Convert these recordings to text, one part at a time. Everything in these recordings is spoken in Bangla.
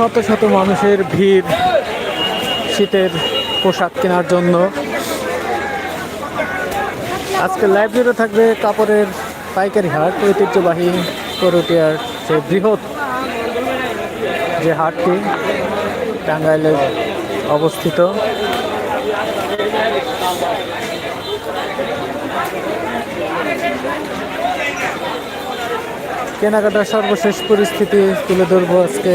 শত শত মানুষের ভিড় শীতের পোশাক কেনার জন্য। আজকে লাইব্রেরি থাকবে কাপড়ের পাইকারি হাট, ঐতিহ্যবাহী করটিয়ার যে বৃহৎ যে হাটটি টাঙ্গাইলে অবস্থিত। কেনাকাটার সর্বশেষ পরিস্থিতি তুলে ধরবো আজকে।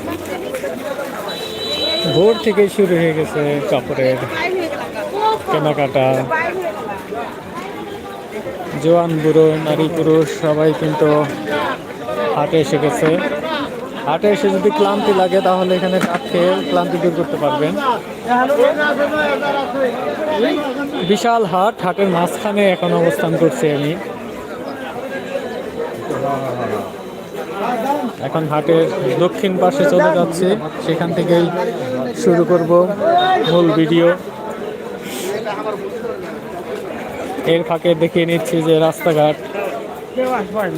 ভোর থেকে শুরু হয়ে গেছে কাপড়ের কেনাকাটা। জোয়ান বুড়ো, নারী পুরুষ, সবাই কিন্তু হাটে এসে গেছে। হাটে এসে যদি ক্লান্তি লাগে, তাহলে এখানে কাঠ খেয়ে ক্লান্তি দূর করতে পারবেন। বিশাল হাট, হাটের মাঝখানে এখন অবস্থান করছি আমি। এখন হাটের দক্ষিণ পাশে চলে যাচ্ছি। সেখান থেকেই শুরু করব মূল ভিডিও। এর ফাঁকে দেখিয়ে নিচ্ছি যে রাস্তাঘাট,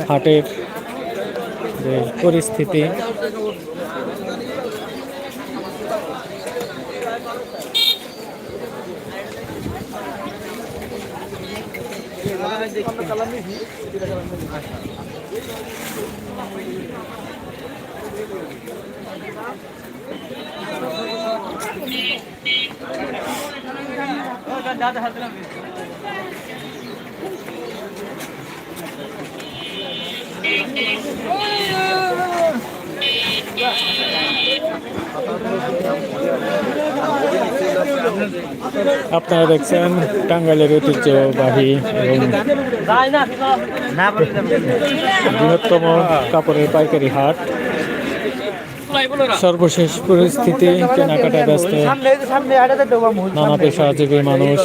হাটের যে পরিস্থিতি। আপনারা দেখছেন টাঙ্গাইলের ঐতিহ্যবাহী এবং বৃহত্তম কাপড়ের পাইকারি হাট সর্বশেষ পরিস্থিতি কেনাকাটা ব্যস্ত। নানা পেশাজীবী মানুষ।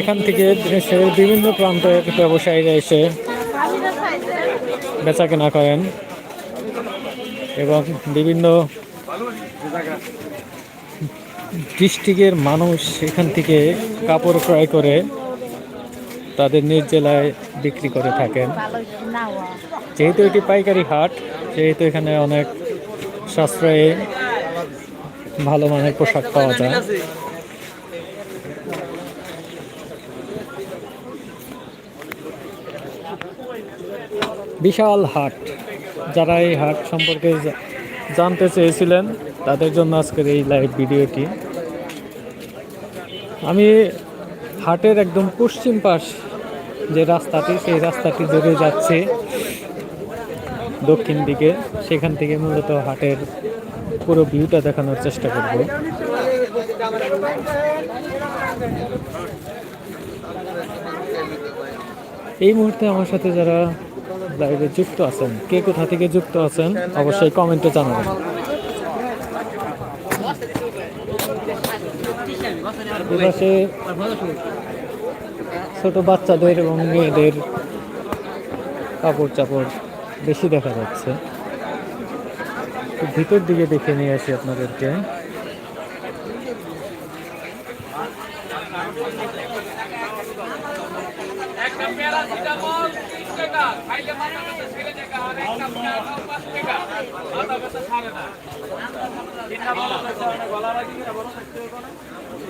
এখান থেকে দেশের বিভিন্ন প্রান্তের ব্যবসায়ীরা এসে বেচা কেনা করেন এবং বিভিন্ন ডিস্ট্রিক্টের মানুষ এখান থেকে কাপড় ক্রয় করে তাদের নিজ জেলায় বিক্রি করে থাকেন। যেহেতু এটি পাইকারি হাট, সেহেতু এখানে অনেক সাশ্রয়ে, ভালো মানের পোশাক পাওয়া যায়। বিশাল হাট। যারা এই হাট সম্পর্কে জানতে চেয়েছিলেন, তাদের জন্য আজকের এই লাইভ ভিডিওটি। আমি হাটের একদম পশ্চিম পাশ যে রাস্তাটি, সেই রাস্তাটি ধরে যাচ্ছে দক্ষিণ দিকে। সেখান থেকে মূলত হাটের পুরো ভিউটা দেখানোর চেষ্টা করব। এই মুহূর্তে আমার সাথে যারা লাইভে যুক্ত আছেন, কে কোথা থেকে যুক্ত আছেন, অবশ্যই কমেন্টে জানাবেন। এপাশে ছোট বাচ্চাদের এবং মেয়েদের কাপড় চাপড় বেশি দেখা যাচ্ছে। ভিতর দিকে দেখে নিয়ে আসি আপনাদেরকে। একটা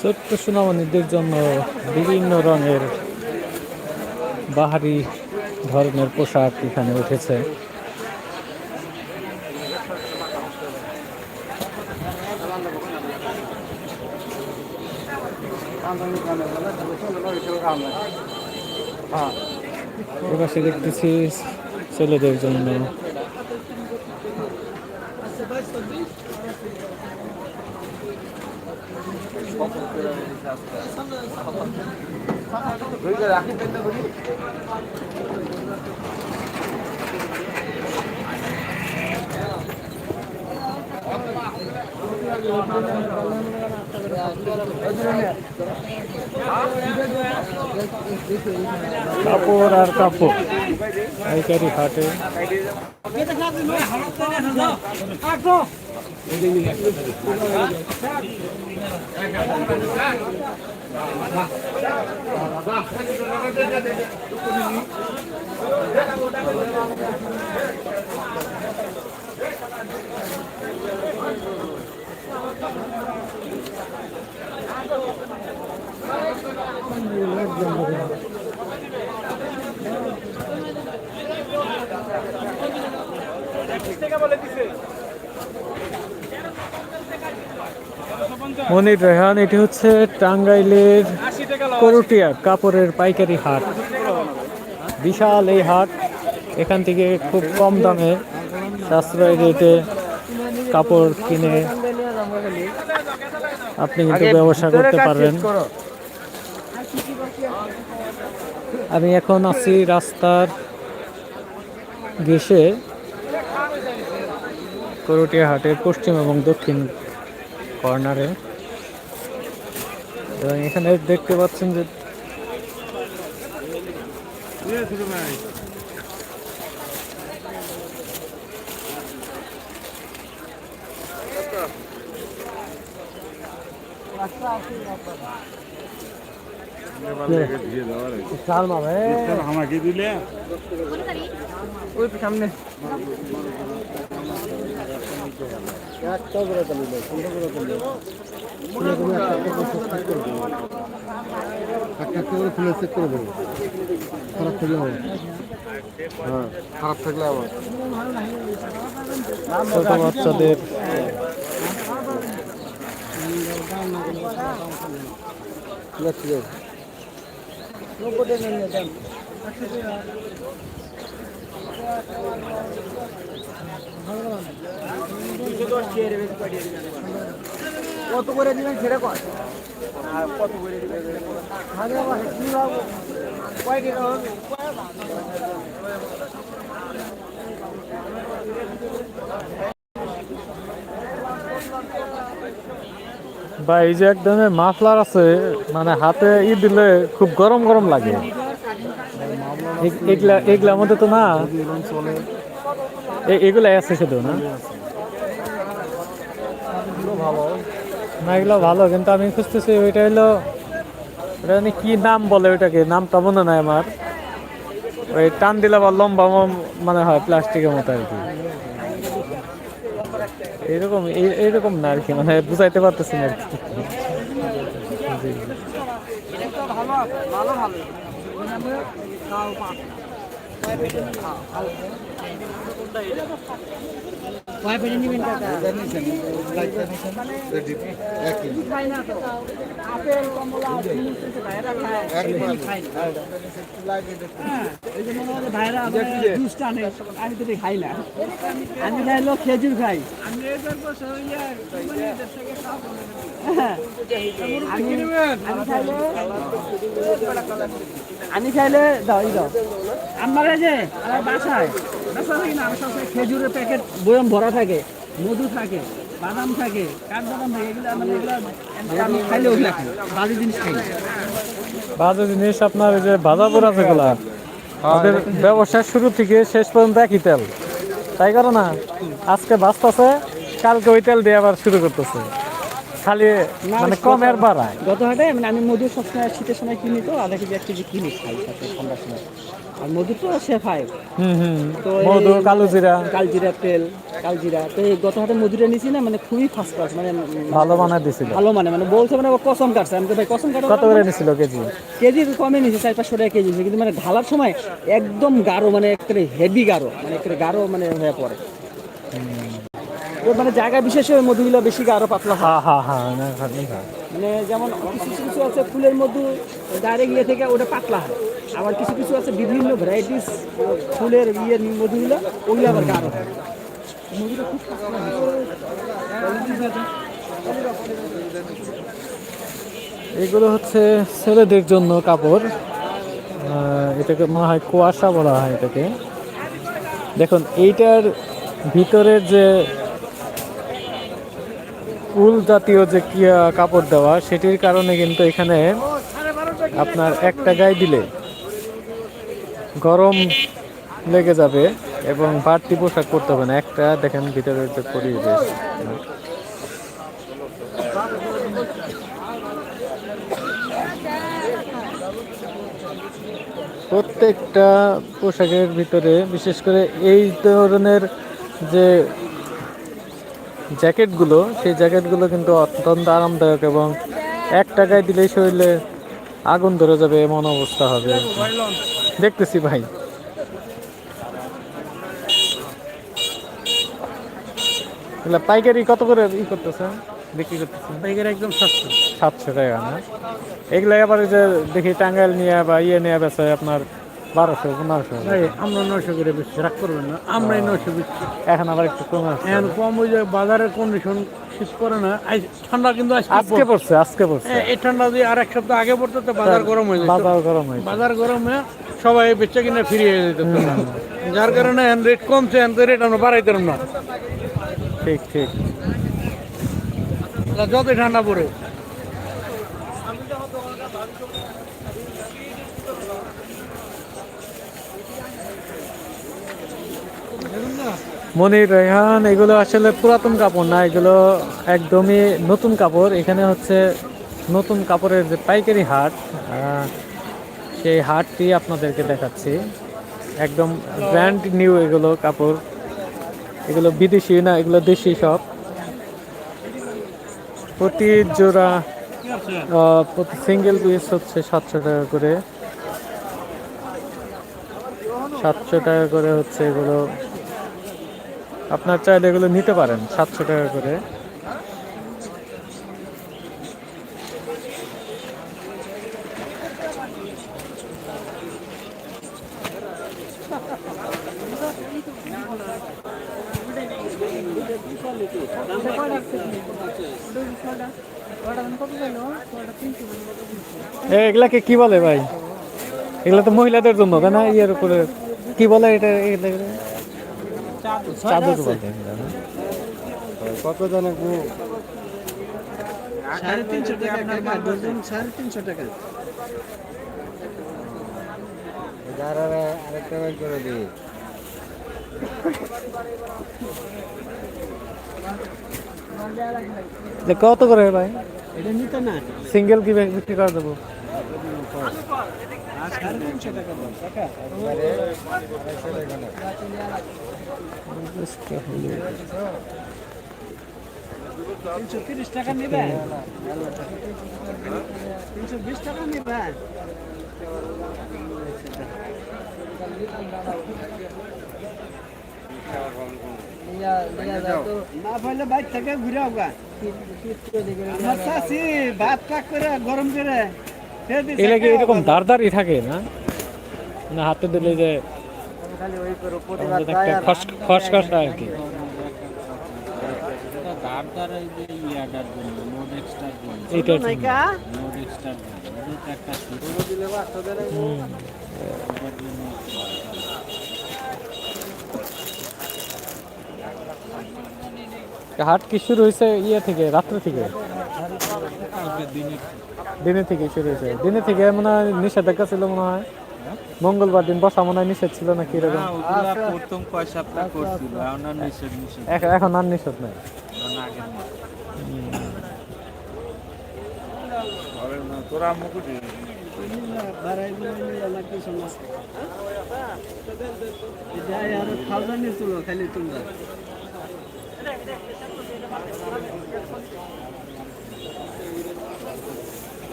ছোট্ট সুনামানিদের জন্য বিভিন্ন রঙের বাহারি ধরনের পোশাক এখানে উঠেছে। এবার সে দেখতেছি ছেলেদের জন্য কাপড় আর কাপড়। পাইকারি হাটে। থেকে বলে মনির রেহান এটি হচ্ছে টাঙ্গাইলের করুটিয়া কাপড়ের পাইকারি হাট। বিশাল এই হাট এখান থেকে খুব কম দামে সাশ্রয় রেটে কাপড় কিনে আপনি কিন্তু ব্যবসা করতে পারবেন। আমি এখন আছি রাস্তার ঘেসে করুটিয়া হাটের পশ্চিম এবং দক্ষিণ কর্নারে। এবং এখানে দেখতে পাচ্ছেন যে আমাকে দিলে? ওই সামনে। একটা একটা করে খুলে চেক করে দেবো খারাপ থাকলে বাচ্চাদের ঠিক আছে কত করে দিবেন সেটা আর কত করে দিবেন কি ভাবো? কয় টাকা হবে? বা এই যে এক ধরনের মাফলার আছে মানে হাতে ই দিলে খুব গরম গরম লাগে। এগুলা এগুলার মধ্যে তো না এ- এগুলাই আছে শুধু না? না, এগুলো ভালো, কিন্তু আমি খুঁজতেছি ওইটা হলো, ওটা জানি কি নাম বলে ওইটাকে, নামটা মনে নাই আমার। ওই টান দিলে আবার লম্বা মানে হয় প্লাস্টিকের মতো আর কি। এইরকম, এই- এইরকম না আর কি মানে বুঝাইতে পারতেছি না আর কি। ভালো ভালো। কয় পেটে নিবেন কাকা খাই আপেল কমলা ভাইরা খাই জুস টানে আমি তো খাই না আমি খাইলো খেজুর খাই আমি খাইলে আমি খাইলে দাও দাও। আমার যে আমার বাসায়। বাসা থাকে না আমার সবসময় খেজুরের প্যাকেট বয়ম ভরা থাকে মধু থাকে বাদাম থাকে কাঠবাদাম থাকে এগুলো মানে এগুলো আমি খাইলে ওগুলো খাই বাজে জিনিস খাই। বাজে জিনিস আপনার যে ভাজা পোড়া যেগুলা ওদের ব্যবসার শুরু থেকে শেষ পর্যন্ত একই তেল। তাই করো না আজকে বাঁচতেছে কালকে ওই তেল দিয়ে আবার শুরু করতেছে। খালি মানে কমের বাড়ায়। গত হাটে মানে আমি মধু সবসময় শীতের সময় কিনি তো আধা কেজি এক কেজি কিনি খাই সাথে ঠান্ডার সময়। আর মধু তো সে হুম তো মধু এই- কালো জিরা কালজিরা তেল কালজিরা। তো এই গত হাতে মধুটা নিছি না মানে খুবই ফার্স্ট ক্লাস মানে ভালো বানায় দিছিল। ভালো মানে মানে বলছে মানে কসম কাটছে। আমি তো ভাই কসম কাটা কত করে নিছিল কেজি? কেজি কমে নিছে চার পাঁচশো টাকা কেজি কিন্তু মানে ঢালার সময় একদম গাঢ় মানে একেবারে হেভি গাঢ় মানে একেবারে গাঢ় মানে হয়ে পড়ে। মানে জায়গা বিশেষে ওই মধুগুলো বেশি গাঢ় পাতলা হয়। হ্যাঁ হ্যাঁ হ্যাঁ খালি খায়। মানে যেমন কিছু কিছু আছে ফুলের মধু ডাইরেক্ট ইয়ে থেকে ওটা পাতলা হয়। আবার কিছু কিছু আছে বিভিন্ন ভ্যারাইটিস ফুলের ইয়ে মধুগুলো ওগুলো আবার গাঢ় হয়। মধুটা খুব পাতলা এগুলো হচ্ছে ছেলেদের জন্য কাপড়। এটাকে মনে হয় কুয়াশা বলা হয় এটাকে। দেখুন এইটার ভিতরের যে উল জাতীয় যে কাপড় দেওয়া, সেটির কারণে কিন্তু এখানে আপনার একটা গায়ে দিলে গরম লেগে যাবে এবং বাড়তি পোশাক পরতে হবে না। একটা দেখেন ভিতরের যে পরিবেশ প্রত্যেকটা পোশাকের ভিতরে, বিশেষ করে এই ধরনের যে জ্যাকেটগুলো সেই জ্যাকেটগুলো কিন্তু অত্যন্ত আরামদায়ক এবং এক টাকায় দিলেই শরীরে আগুন ধরে যাবে এমন অবস্থা হবে দেখতেছি ভাই। পাইকারি কত করে ই করতেছে বিক্রি করতেছে পাইকারি একদম সস্তা সাতশো টাকা না? এগুলো এবার যে দেখি টাঙ্গাইল নিয়ে বা ইয়ে নিয়ে বেছে আপনার বারোশো পনেরোশো। আমরা নয়শো করে বেশি রাগ করবেন না আমরাই নয়শো বেশি এখন আবার একটু কমে এখন কম ওই যে বাজারের কন্ডিশন শীত পড়ে না। ঠান্ডা কিন্তু আজকে পড়ছে। আজকে পড়ছে এই ঠান্ডা দিয়ে আর এক সপ্তাহ আগে পড়তো তো বাজার গরম হয়ে যেত। বাজার গরম হয়েছে বাজার গরম হয়ে সবাই বেচা কিনে ফিরে যেত যার কারণে রেট কমছে রেট আমরা বাড়াইতাম না। ঠিক ঠিক। যতই ঠান্ডা পড়ে মনির রেহান, এগুলো আসলে পুরাতন কাপড় না, এগুলো একদমই নতুন কাপড়। এখানে হচ্ছে নতুন কাপড়ের যে পাইকারি হাট সেই হাটটি আপনাদেরকে দেখাচ্ছি। একদম ব্র্যান্ড নিউ এগুলো কাপড়। এগুলো বিদেশি না, এগুলো দেশি সব। প্রতি জোড়া প্রতি সিঙ্গেল পিস হচ্ছে সাতশো টাকা করে। সাতশো টাকা করে হচ্ছে এগুলো। আপনার চাইলে এগুলো নিতে পারেন, সাতশো টাকা করে। এগুলাকে কি বলে ভাই? এগুলো তো মহিলাদের জন্য তাই না ইয়ের উপরে কি বলে এটা? চাদর বলে এগুলা না? কত জানে গো সাড়ে তিনশো টাকা আপনার ডজন সাড়ে তিনশো টাকা। আরেকটা বের করে দিই। কত করে ভাই? এটা নিতে না। সিঙ্গেল কি বিক্রি করে দেবো? টাকা। দাম টাকা তিনশো তিরিশ টাকা নিবেন তিনশো বিশ টাকা নিবেন না পাইলে বাইক থেকে ঘুরে আওগা আমার চাষি ভাত টাক করে গরম করে খেয়ে দিছে। এগুলা এরকম দাঁড় থাকে না? না হাতে দিলে যে খসখসা আর কি। হাট কি শুরু হয়েছে ইয়ে থেকে রাত্রে থেকে? দিনে। থেকে শুরু হয়েছে। দিনে থেকে মনে হয় নিষেধাজ্ঞা ছিল মনে হয়। মঙ্গলবার দিন বসা মনে হয় নিষেধ ছিল না কি রকম প্রথম কয় সপ্তাহ করছিল এখন আর নিষেধ নিষেধ। এখন- এখন আর নিষেধ নাই। তোরা মুকুটি আর থাউজেন্ডে তুলো খালি তোমরা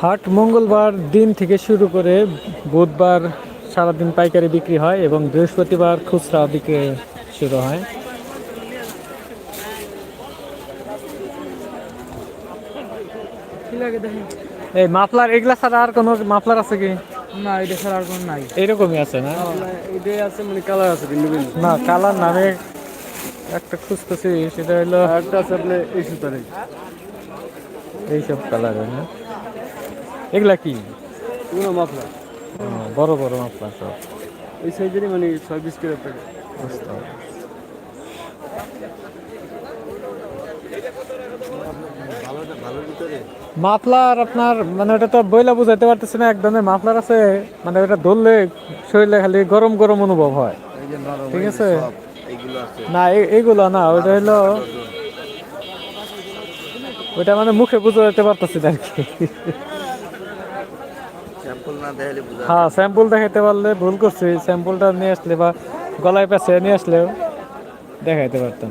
হাট মঙ্গলবার দিন থেকে শুরু করে বুধবার সারাদিন পাইকারি বিক্রি হয় এবং বৃহস্পতিবার খুচরা বিক্রি শুরু হয়। এই মাফলার এগুলা ছাড়া আর কোনো মাফলার আছে কি? না এটা ছাড়া আর কোনো নাই। এরকমই আছে না? এটাই আছে মানে কালার আছে না কালার নামে একটা খুঁজতেছি সেটা হলো একটা আছে এই সুতারে এইসব কালারের না? এগুলা কি? পুরো মাফলা বড় বড় মাফলার সব। এই সাইজেরই মানে ছয় পিস করে প্যাকেট বুঝতে মাফলার আপনার মানে ওটা তো বইলা বুঝাইতে পারতেছে না এক ধরনের মাফলার আছে মানে ওটা ধরলে শরীরে খালি গরম গরম অনুভব হয়। ঠিক আছে? না এগুলো এইগুলো না ওটা হলো ওটা মানে মুখে বুঝাইতে পারতেছি না আর কি। হ্যাঁ স্যাম্পল দেখাইতে পারলে ভুল করছি। স্যাম্পলটা নিয়ে আসলে বা গলায় পেছে নিয়ে আসলেও দেখাইতে পারতাম।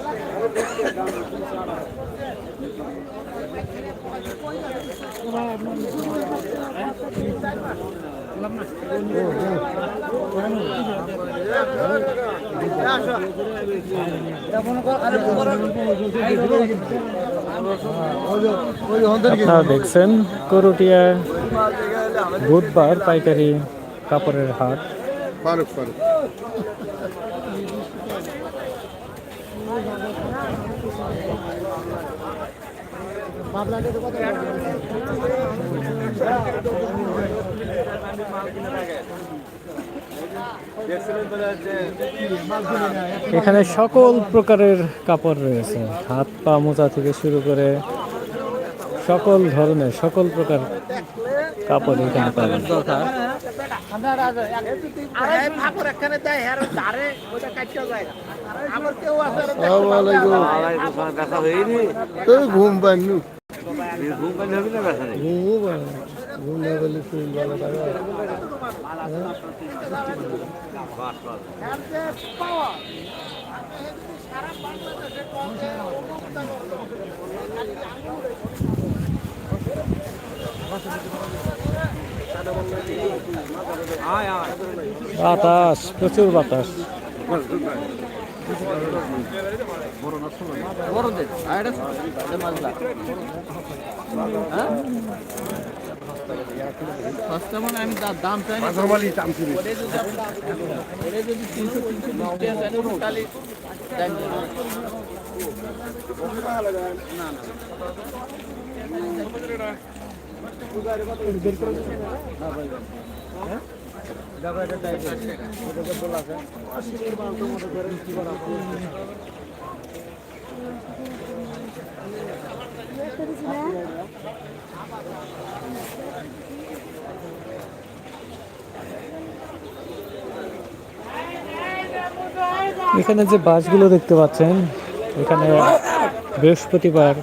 আপনারা দেখছেন করুটিয়া বুধবার পাইকারি কাপড়ের হাট। ফারুক ফারুক। এখানে সকল প্রকারের কাপড় রয়েছে। হাত পা মোজা থেকে শুরু করে সকল ধরনের সকল প্রকার কাপড় এখানে পাবেন ঘুম পাইনি বাতাস প্রচুর বাতাস। বড় দেন আর এটা মাজলা হ্যাঁ সস্তা মানে আমি দাম চাই না না। এখানে যে বাসগুলো দেখতে পাচ্ছেন, এখানে বৃহস্পতিবার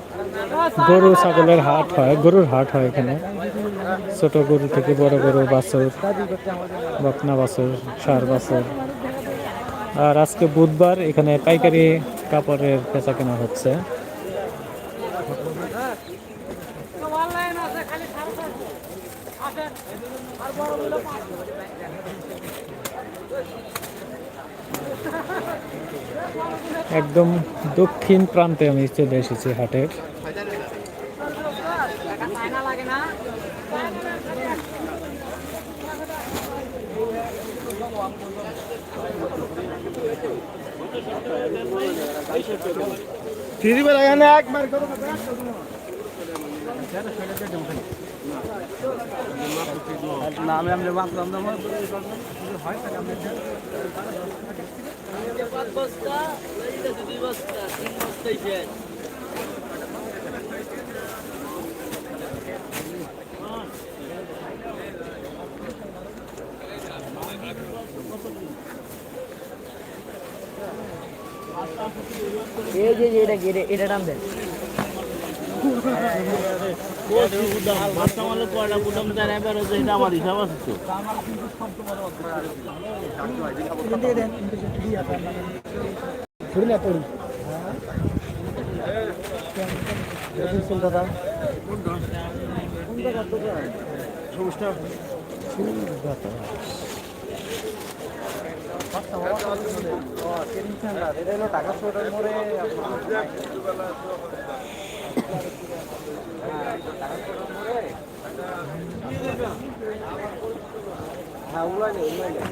গরু, ছাগলের হাট হয়, গরুর হাট হয় এখানে। ছোট গরু থেকে বড় গরু বাছর, বকনা বাছর, সার বাছর। আর আজকে বুধবার এখানে পাইকারি কাপড়ের পেঁচা কেনা হচ্ছে। একদম দক্ষিণ প্রান্তে আমি চলে এসেছি হাটের। ফ্রি বেলা এখানে একবার করো না আমি আমি মাত্র এই যে যে এটা এটা এটা নাম দেন দাদা হ্যাঁ উলাই নেই উলাই নেই